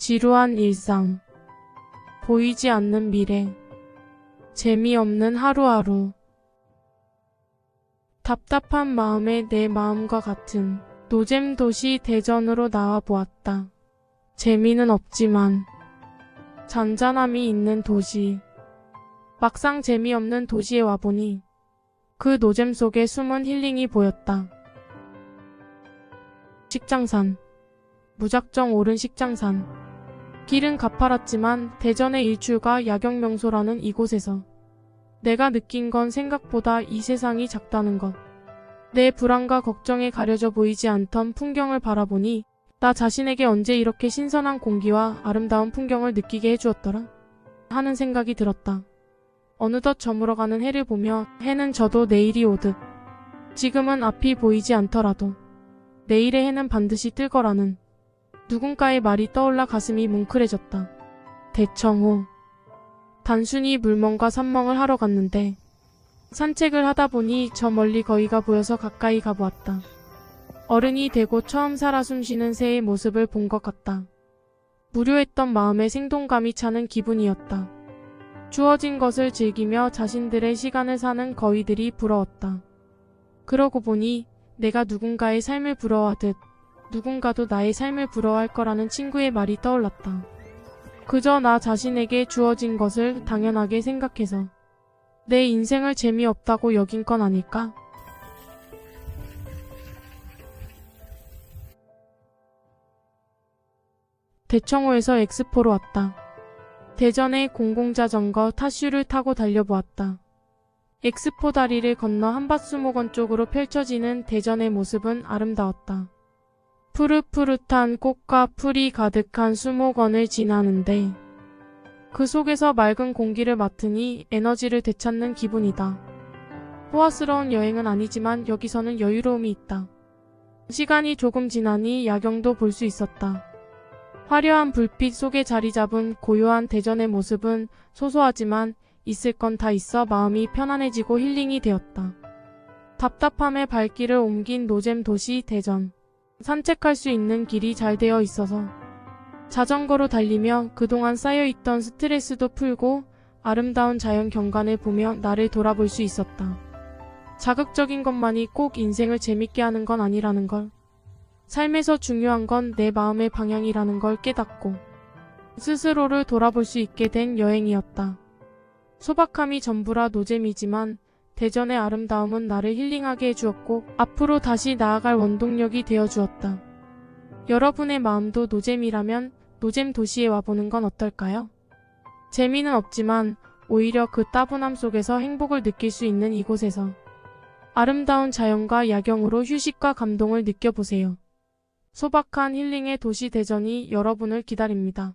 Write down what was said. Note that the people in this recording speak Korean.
지루한 일상, 보이지 않는 미래, 재미없는 하루하루, 답답한 마음에 내 마음과 같은 노잼 도시 대전으로 나와 보았다. 재미는 없지만 잔잔함이 있는 도시. 막상 재미없는 도시에 와보니 그 노잼 속에 숨은 힐링이 보였다. 식장산. 무작정 오른 식장산. 길은 가파랐지만 대전의 일출과 야경 명소라는 이곳에서 내가 느낀 건 생각보다 이 세상이 작다는 것. 내 불안과 걱정에 가려져 보이지 않던 풍경을 바라보니 나 자신에게 언제 이렇게 신선한 공기와 아름다운 풍경을 느끼게 해주었더라? 하는 생각이 들었다. 어느덧 저물어가는 해를 보며 해는 저도 내일이 오듯 지금은 앞이 보이지 않더라도 내일의 해는 반드시 뜰 거라는 누군가의 말이 떠올라 가슴이 뭉클해졌다. 대청호 단순히 물멍과 산멍을 하러 갔는데 산책을 하다 보니 저 멀리 거위가 보여서 가까이 가보았다. 어른이 되고 처음 살아 숨쉬는 새의 모습을 본 것 같다. 무료했던 마음에 생동감이 차는 기분이었다. 주어진 것을 즐기며 자신들의 시간을 사는 거위들이 부러웠다. 그러고 보니 내가 누군가의 삶을 부러워하듯 누군가도 나의 삶을 부러워할 거라는 친구의 말이 떠올랐다. 그저 나 자신에게 주어진 것을 당연하게 생각해서 내 인생을 재미없다고 여긴 건 아닐까? 대청호에서 엑스포로 왔다. 대전의 공공자전거 타슈를 타고 달려보았다. 엑스포 다리를 건너 한밭수목원 쪽으로 펼쳐지는 대전의 모습은 아름다웠다. 푸릇푸릇한 꽃과 풀이 가득한 수목원을 지나는데 그 속에서 맑은 공기를 맡으니 에너지를 되찾는 기분이다. 호화스러운 여행은 아니지만 여기서는 여유로움이 있다. 시간이 조금 지나니 야경도 볼 수 있었다. 화려한 불빛 속에 자리 잡은 고요한 대전의 모습은 소소하지만 있을 건 다 있어 마음이 편안해지고 힐링이 되었다. 답답함의 발길을 옮긴 노잼 도시 대전. 산책할 수 있는 길이 잘 되어 있어서 자전거로 달리며 그동안 쌓여있던 스트레스도 풀고 아름다운 자연 경관을 보며 나를 돌아볼 수 있었다. 자극적인 것만이 꼭 인생을 재밌게 하는 건 아니라는 걸. 삶에서 중요한 건 내 마음의 방향이라는 걸 깨닫고 스스로를 돌아볼 수 있게 된 여행이었다. 소박함이 전부라 노잼이지만 대전의 아름다움은 나를 힐링하게 해주었고 앞으로 다시 나아갈 원동력이 되어 주었다. 여러분의 마음도 노잼이라면 노잼 도시에 와보는 건 어떨까요? 재미는 없지만 오히려 그 따분함 속에서 행복을 느낄 수 있는 이곳에서 아름다운 자연과 야경으로 휴식과 감동을 느껴보세요. 소박한 힐링의 도시 대전이 여러분을 기다립니다.